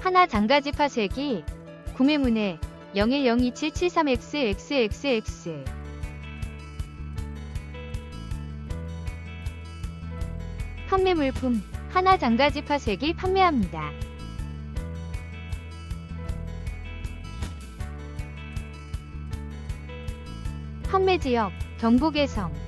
하나 장가지 파쇄기 구매문의 01027773XXXX 판매 물품 하나 장가지 파쇄기 판매합니다. 판매 지역 경북에성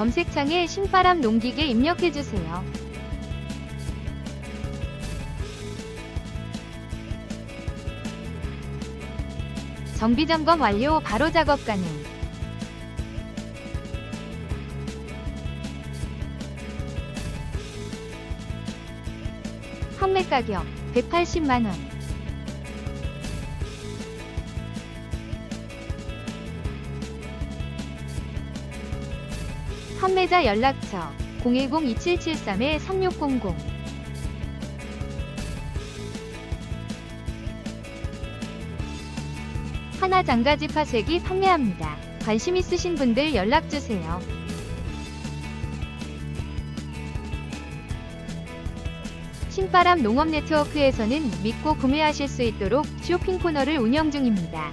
검색창에 신바람 농기계 입력해주세요. 정비 점검 완료 바로 작업 가능. 판매 가격 180만 원. 판매자 연락처 010-2773-3600 하나 장가지 파쇄기 판매합니다. 관심 있으신 분들 연락주세요. 신바람 농업 네트워크에서는 믿고 구매하실 수 있도록 쇼핑 코너를 운영 중입니다.